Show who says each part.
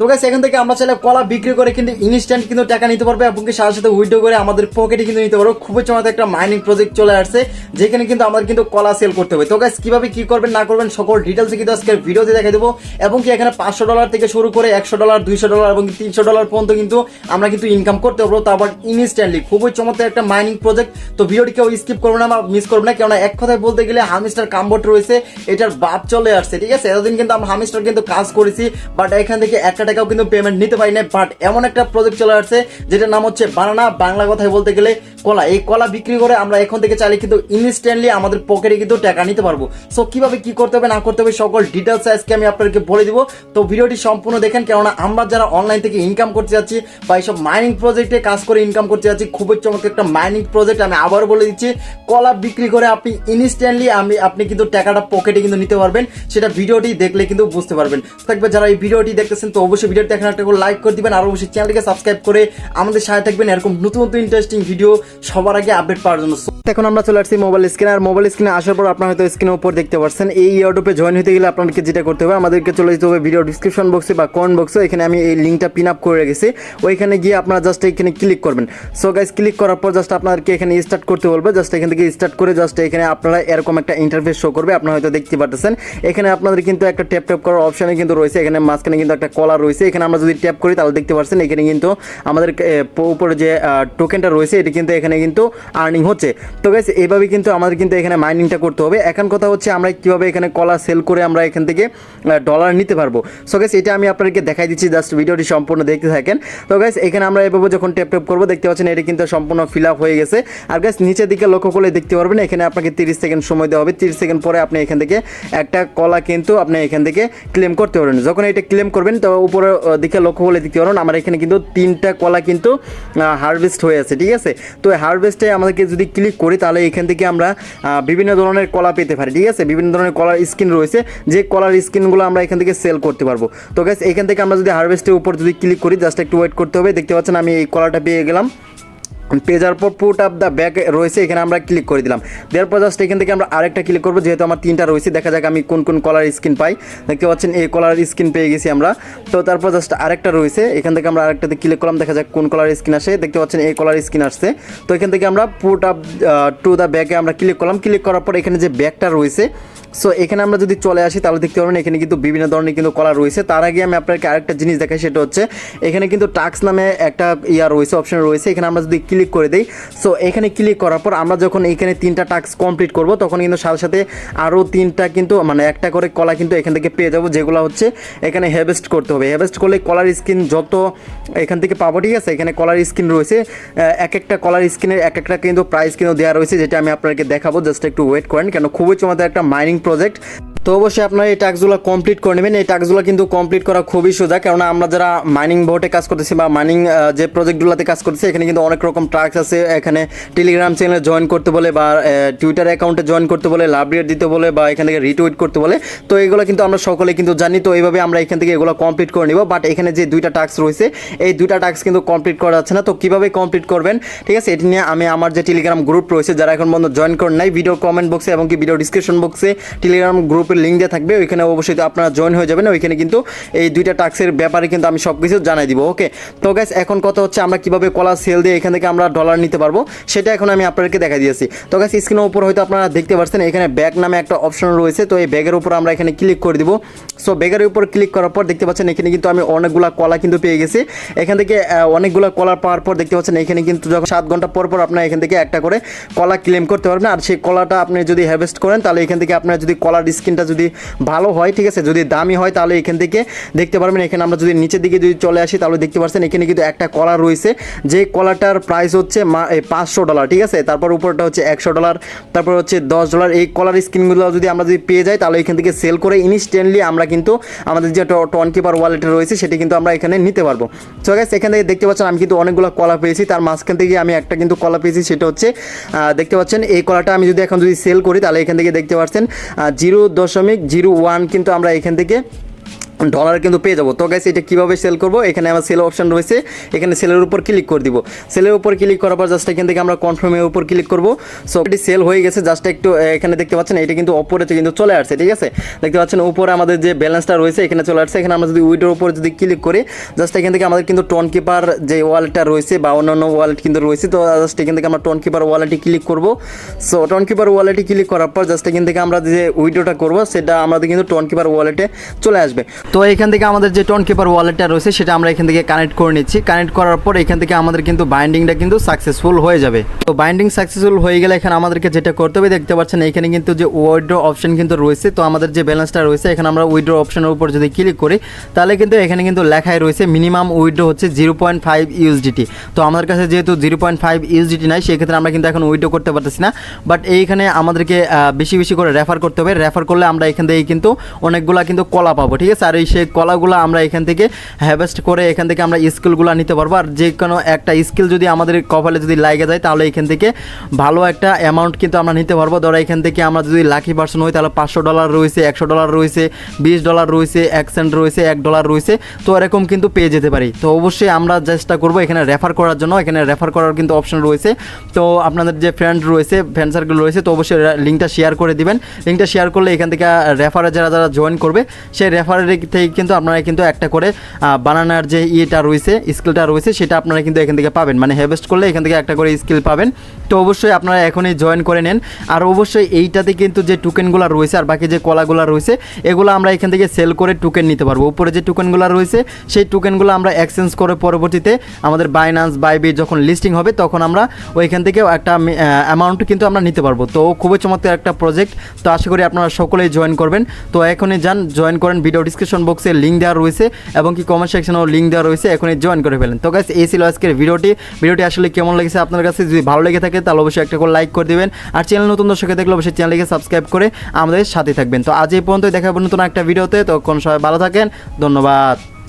Speaker 1: তো গাইস এখান থেকে আমরা চাইলে কলা বিক্রি করে কিন্তু ইনস্ট্যান্ট কিন্তু টাকা নিতে পারব এবং সাথে সাথে উইড্রো করে আমাদের পকেটে কিন্তু নিতে পারব খুবই চমৎকার একটা মাইনিং প্রজেক্ট চলে আসছে, যেখানে কিন্তু আমাদের কিন্তু কলা সেল করতে হবে। তো গাইস কীভাবে কি করবেন, না করবেন, সকল ডিটেলস কিন্তু আজকের ভিডিওতে দেখে দেবো। এবং কি এখানে পাঁচশো ডলার থেকে শুরু করে একশো ডলার দুইশো ডলার এবং তিনশো ডলার পর্যন্ত কিন্তু আমরা কিন্তু ইনকাম করতে পারব। তারপর ইনস্ট্যান্টলি খুবই চমৎকার একটা মাইনিং প্রজেক্ট তো ভিডিওটি কেউ স্কিপ করবে না বা মিস করবে না, কেননা এক কথায় বলতে গেলে হামিস্টার কাম্বোট রয়েছে, এটার বাদ চলে আসছে, ঠিক আছে? এতদিন কিন্তু আমরা হামিস্টার কিন্তু কাজ করেছি বাট এখান থেকে একটা টাকাও কিন্তু পেমেন্ট নিতে পারি না বাট এমন একটা প্রজেক্ট চলে আসছে, যেটার নাম হচ্ছে বানানা, বাংলা কথায় বলতে গেলে কলা, এই কলা বিক্রি করে আমরা এখন থেকে চাইলে কিন্তু ইনস্ট্যান্টলি আমাদের পকেটে কিন্তু টাকা নিতে পারব। সো কীভাবে কি করতে হবে, না করতে হবে, সকল ডিটেলস আজকে আমি আপনাদেরকে বলে দিব। তো ভিডিওটি সম্পূর্ণ দেখেন, কেননা আমরা যারা অনলাইন থেকে ইনকাম করতে যাচ্ছি বা এইসব মাইনিং প্রজেক্টে কাজ করে ইনকাম করতে যাচ্ছি, খুবই চমৎকার একটা মাইনিং প্রজেক্ট আমি আবার বলে দিচ্ছি। কলা বিক্রি করে আপনি ইনস্ট্যান্টলি আমি, আপনি কিন্তু টাকাটা পকেটে কিন্তু নিতে পারবেন। সেটা ভিডিওটি দেখলে কিন্তু বুঝতে পারবেন। থাকবে, যারা এই ভিডিওটি দেখতেছেন, তো অবশ্যই ভিডিওটি দেখেন একটা লাইক করে দিবেন। আর অবশ্যই চ্যানেলটিকে সাবস্ক্রাইব করে আমাদের সাথে থাকবেন। এরকম নতুন নতুন ইন্টারেস্টিং ভিডিও সবার আগে আপডেট পাওয়ার জন্য এখন আমরা চলে আসছি মোবাইল স্ক্রিনে আর মোবাইল স্ক্রিনে আসার পর আপনারা হয়তো স্ক্রিনের উপর দেখতে পাচ্ছেন এই ইউটিউবে জয়েন হতে গেলে আপনাদেরকে যেটা করতে হবে, আমাদেরকে চলে যেতে হবে ভিডিও ডিসক্রিপশন বক্সে বা কমেন্ট বক্সে এখানে আমি এই লিঙ্কটা পিন আপ করে রেখেছি, ওইখানে গিয়ে আপনারা জাস্ট এখানে ক্লিক করবেন। সো গাইস ক্লিক করার পর জাস্ট আপনাদেরকে এখানে স্টার্ট করতে বলবে জাস্ট এখান থেকে স্টার্ট করে জাস্ট এখানে আপনারা এরকম একটা ইন্টারফেস শো করবে, আপনারা হয়তো দেখতে পাচ্ছেন এখানে আপনাদের কিন্তু একটা ট্যাপ ট্যাপ করার অপশনে কিন্তু রয়েছে, এখানে মাঝখানে কিন্তু একটা কলার রয়েছে, এখানে আমরা যদি ট্যাপ করি তাহলে দেখতে পাচ্ছেন এখানে কিন্তু আমাদের উপরে যে টোকেনটা রয়েছে, এটি কিন্তু এখানে কিন্তু আর্নিং হচ্ছে। তো গাইস এইভাবে কিন্তু আমাদের কিন্তু এখানে মাইনিংটা করতে হবে। এখন কথা হচ্ছে আমরা কীভাবে এখানে কলা সেল করে আমরা এখান থেকে ডলার নিতে পারব। সো গাইস এটা আমি আপনাদেরকে দেখাই দিচ্ছি জাস্ট ভিডিওটি সম্পূর্ণ দেখতে থাকেন। তো গাইস এখানে আমরা এভাবে যখন ট্যাপ ট্যাপ করব, দেখতে পাচ্ছেন এটি কিন্তু সম্পূর্ণ ফিল আপ হয়ে গেছে। আর গাইস নিচের দিকে লক্ষ্য করলে দেখতে পারবেন, এখানে আপনাকে তিরিশ সেকেন্ড সময় দেওয়া হবে। তিরিশ সেকেন্ড পরে আপনি এখান থেকে একটা কলা কিন্তু আপনি এখান থেকে ক্লেম করতে পারবেন। যখন এটা ক্লেম করবেন, তো উপরের দিকে লক্ষ্য করলে দেখতে পারবেন, আমার এখানে কিন্তু তিনটা কলা কিন্তু হারভেস্ট হয়ে আছে, ঠিক আছে? তো হারভেস্টে আমাদেরকে যদি ক্লিক করি, তাহলে এখান থেকে আমরা বিভিন্ন ধরনের কলা পেতে পারি, ঠিক আছে? বিভিন্ন ধরনের কলার স্কিন রয়েছে, যে কলার স্কিনগুলো আমরা এখান থেকে সেল করতে পারব। তো গ্যাস এখান থেকে আমরা যদি হারভেস্টের উপর যদি ক্লিক করি জাস্ট একটু ওয়েট করতে হবে। দেখতে পাচ্ছেন, আমি এই কলাটা পেয়ে গেলাম। যাওয়ার পর পুট আপ দ্য ব্যাক রয়েছে, এখানে আমরা ক্লিক করে দিলাম। দেওয়ার পর জাস্ট এখান থেকে আমরা আরেকটা ক্লিক করব, যেহেতু আমার তিনটা রয়েছে, দেখা যাক আমি কোন কোন কলার স্কিন পাই। দেখতে পাচ্ছেন, এই কলার স্কিন পেয়ে গেছি আমরা। তো তারপর জাস্ট আরেকটা রয়েছে, এখান থেকে আমরা আরেকটাতে ক্লিক করলাম, দেখা যাক কোন কলার স্কিন আসে। দেখতে পাচ্ছেন, এই কলার স্কিন আসছে। তো এখান থেকে আমরা পুট আপ টু দ্য ব্যাকে আমরা ক্লিক করলাম। ক্লিক করার পর এখানে যে ব্যাগটা রয়েছে সো এখানে আমরা যদি চলে আসি, তাহলে দেখতে পারবেন এখানে কিন্তু বিভিন্ন ধরনের কিন্তু কলা রয়েছে। তার আগে আমি আপনাকে আরেকটা জিনিস দেখাই, সেটা হচ্ছে এখানে কিন্তু টাক্স নামে একটা ইয়া রয়েছে অপশন রয়েছে। এখানে আমরা যদি ক্লিক করে দিই সো এখানে ক্লিক করার পর আমরা যখন এখানে তিনটা টাস্ক কমপ্লিট করব, তখন কিন্তু সাথে সাথে আরও তিনটা কিন্তু মানে একটা করে কলা কিন্তু এখান থেকে পেয়ে যাব, যেগুলো হচ্ছে এখানে হেভেস্ট করতে হবে। হেভেস্ট করলে কলার স্কিন যত এখান থেকে পাবো, ঠিক আছে? এখানে কলার স্কিন রয়েছে। এক একটা কলার স্কিনের এক একটা কিন্তু প্রাইস কিন্তু দেওয়া রয়েছে, যেটা আমি আপনাকে দেখাবো। জাস্ট একটু ওয়েট করেন, কেন খুবই চমৎকার একটা মাইনিং প্রজেক্ট তো অবশ্যই আপনারা এই টাস্কগুলো কমপ্লিট করে নেবেন। এই টাস্কগুলো কিন্তু কমপ্লিট করা খুবই সোজা, কেননা আমরা যারা মাইনিং বোর্ডে কাজ করতেছি বা মাইনিং যে প্রজেক্টগুলোতে কাজ করতেছি, এখানে কিন্তু অনেক রকম টাস্ক আছে। এখানে টেলিগ্রাম চ্যানেলে জয়েন করতে বলে বা টুইটার অ্যাকাউন্টে জয়েন করতে বলে লাভ দিতে বলে বা এখান থেকে রিটুইট করতে বলে। তো এগুলো কিন্তু আমরা সকলে কিন্তু জানি, তো এইভাবে আমরা এখান থেকে এগুলো কমপ্লিট করে নিব। বাট এখানে যে দুইটা টাস্ক রয়েছে, এই দুইটা টাস্ক কিন্তু কমপ্লিট করা যাচ্ছে না। তো কীভাবে কমপ্লিট করবেন? ঠিক আছে, এটি নিয়ে আমি আমার যে টেলিগ্রাম গ্রুপ রয়েছে, যারা এখন পর্যন্ত জয়েন করেন নাই ভিডিও কমেন্ট বক্সে এবং কি ভিডিও ডিসক্রিপশন বক্সে টেলিগ্রাম গ্রুপের লিঙ্ক দেওয়া থাকবে, ওইখানে অবশ্যই আপনারা জয়েন হয়ে যাবেন, ওইখানে কিন্তু এই দুইটা টাস্কের ব্যাপারে কিন্তু আমি সব কিছু জানাই দিব ওকে তো গ্যাস এখন কথা হচ্ছে আমরা কীভাবে কলা সেল দিয়ে এখান থেকে আমরা ডলার নিতে পারব, সেটা এখন আমি আপনাদেরকে দেখা দিয়েছি। তো গ্যাস স্ক্রিনের উপর হয়তো আপনারা দেখতে পাচ্ছেন এখানে ব্যাগ নামে একটা অপশন রয়েছে, তো এই ব্যাগের উপর আমরা এখানে ক্লিক করে দিব। সো ব্যাগের উপর ক্লিক করার পর দেখতে পাচ্ছেন, এখানে কিন্তু আমি অনেকগুলা কলা কিন্তু পেয়ে গেছি। এখান থেকে অনেকগুলা কলা পাওয়ার পর দেখতে পাচ্ছেন, এখানে কিন্তু যখন সাত ঘণ্টা পর পর আপনার এখান থেকে একটা করে কলা ক্লেম করতে পারবেন, আর সেই কলাটা আপনি যদি হ্যাভেস্ট করেন, তাহলে এখান থেকে আপনার যদি কলার স্কিনটা যদি ভালো হয়, ঠিক আছে, যদি দামি হয়, তাহলে এখান থেকে দেখতে পারবেন। এখানে আমরা যদি নিচের দিকে যদি চলে আসি, তাহলে দেখতে পাচ্ছেন এখানে কিন্তু একটা কলা রয়েছে। যে কলাটার প্রাইস হচ্ছে পাঁচশো ডলার ঠিক আছে? তারপর উপরটা হচ্ছে একশো ডলার তারপর হচ্ছে দশ ডলার এই কলার স্কিনগুলো যদি আমরা যদি পেয়ে যাই, তাহলে এখান থেকে সেল করে ইনস্ট্যান্টলি আমরা কিন্তু আমাদের যে টন কিপার ওয়ালেটে রয়েছে, সেটি কিন্তু আমরা এখানে নিতে পারব। সো গ্যাস এখান থেকে দেখতে পাচ্ছেন আমি কিন্তু অনেকগুলো কলা পেয়েছি। তার মাঝখান থেকে আমি একটা কিন্তু কলা পেয়েছি, সেটা হচ্ছে দেখতে পাচ্ছেন এই কলাটা আমি যদি এখন যদি সেল করি, তাহলে এখান থেকে দেখতে পাচ্ছেন জিরো দশমিক জিরো ওয়ান কিন্তু আমরা এখান থেকে ডলার কিন্তু পেয়ে যাব। তো গাইস এটা কীভাবে সেল করব? এখানে আমার সেল অপশন রয়েছে। এখানে সেলের উপর ক্লিক করে দিব। সেলের উপর ক্লিক করার পর জাস্ট এখান থেকে আমরা কনফার্মের উপর ক্লিক করব। সো এটি সেল হয়ে গেছে। জাস্ট একটু এখানে দেখতে পাচ্ছেন, এটা কিন্তু অপরেতে কিন্তু চলে আসছে, ঠিক আছে? দেখতে পাচ্ছেন, উপরে আমাদের যে ব্যালেন্সটা রয়েছে, এখানে চলে আসছে। এখানে আমরা যদি উইডোর উপর যদি ক্লিক করি জাস্ট এখান থেকে আমাদের কিন্তু টোন কিপার যে ওয়ালেটটা রয়েছে বা অন্যান্য ওয়ালেট কিন্তু রয়েছে, তো জাস্ট এখান থেকে আমরা টোন কিপার ওয়ালেটে ক্লিক করব। সো টোন কিপার ওয়ালেটে ক্লিক করার পর জাস্ট এখান থেকে আমরা যে উইডোটা করব, সেটা আমাদের কিন্তু টোন কিপার ওয়ালেটে চলে আসবে। তো এখান থেকে আমাদের যে টোন কিপার ওয়ালেটটা রয়েছে, সেটা আমরা এখান থেকে কানেক্ট করে নিচ্ছি। কানেক্ট করার পর এখান থেকে আমাদের কিন্তু বাইন্ডিংটা কিন্তু সাকসেসফুল হয়ে যাবে। তো বাইন্ডিং সাকসেসফুল হয়ে গেলে এখানে আমাদেরকে যেটা করতে হবে, দেখতে পাচ্ছেন এখানে কিন্তু যে উইড্রো অপশন কিন্তু রয়েছে, তো আমাদের যে ব্যালেন্সটা রয়েছে, এখানে আমরা উইড্রো অপশনের উপর যদি ক্লিক করি, তাহলে কিন্তু এখানে কিন্তু লেখাই রয়েছে মিনিমাম উইড্রো হচ্ছে জিরো পয়েন্ট ফাইভ ইউএসডিটি তো আমাদের কাছে যেহেতু জিরো পয়েন্ট ফাইভ ইউএসডিটি নাই, সেক্ষেত্রে আমরা কিন্তু এখন উইড্রো করতে পারতেছি না। বাট এইখানে আমাদেরকে বেশি বেশি করে রেফার করতে হবে। রেফার করলে আমরা এখান থেকে কিন্তু অনেকগুলা কিন্তু কলা পাবো, ঠিক আছে? আর এই সেই কলাগুলো আমরা এখান থেকে হ্যাভেস্ট করে এখান থেকে আমরা স্কিলগুলো নিতে পারব। আর যে কোনো একটা স্কিল যদি আমাদের কপালে যদি লাগে যায়, তাহলে এখান থেকে ভালো একটা অ্যামাউন্ট কিন্তু আমরা নিতে পারব। ধরো এখান থেকে আমরা যদি লাকি পার্সন হই, তাহলে পাঁচশো ডলার রয়েছে, একশো ডলার রয়েছে, বিশ ডলার রয়েছে, এক সেন্ট রয়েছে, এক ডলার রয়েছে। তো এরকম কিন্তু পেয়ে যেতে পারি। তো অবশ্যই আমরা চেষ্টা করব এখানে রেফার করার জন্য। এখানে রেফার করার কিন্তু অপশন রয়েছে। তো আপনাদের যে ফ্রেন্ড রয়েছে ফ্রেন্ড সার্কেল রয়েছে, তো অবশ্যই লিঙ্কটা শেয়ার করে দিবেন। লিঙ্কটা শেয়ার করলে এখান থেকে রেফারে যারা যারা জয়েন করবে, সেই রেফারের থেকে কিন্তু আপনারা কিন্তু একটা করে বানানার যে ইয়েটা রয়েছে, স্কিলটা রয়েছে, সেটা আপনারা কিন্তু এখান থেকে পাবেন। মানে হ্যাভেস্ট করলে এখান থেকে একটা করে স্কিল পাবেন। তো অবশ্যই আপনারা এখনই জয়েন করে নেন। আর অবশ্যই এইটাতে কিন্তু যে টোকেনগুলো রয়েছে আর বাকি যে কলাগুলো রয়েছে, এগুলো আমরা এখান থেকে সেল করে টোকেন নিতে পারব। উপরে যে টোকেনগুলো রয়েছে, সেই টোকেনগুলো আমরা এক্সচেঞ্জ করে পরবর্তীতে আমাদের বাইনান্স বাইবি যখন লিস্টিং হবে, তখন আমরা ওইখান থেকেও একটা অ্যামাউন্ট কিন্তু আমরা নিতে পারব। তো খুবই চমৎকার একটা প্রজেক্ট তো আশা করি আপনারা সকলেই জয়েন করবেন। তো এখনই যান জয়েন করেন ভিডিও ডিসক্রিপশন বক্সে লিঙ্ক দেওয়া রয়েছে এবং কি কমেন্ট সেকশনেও লিঙ্ক দেওয়া রয়েছে, এখনই জয়েন করে ফেলেন। তো গাইস এই ছিল আজকের ভিডিওটি ভিডিওটি আসলে কেমন লেগেছে আপনার কাছে? যদি ভালো লেগে থাকে, তাহলে অবশ্যই একটা করে লাইক করে দেবেন। আর চ্যানেল নতুন দর্শকে দেখলে অবশ্যই চ্যানেলকে সাবস্ক্রাইব করে আমাদের সাথে থাকবেন। তো আজ এই পর্যন্ত দেখাবো নতুন একটা ভিডিওতে তখন সবাই ভালো থাকেন। ধন্যবাদ।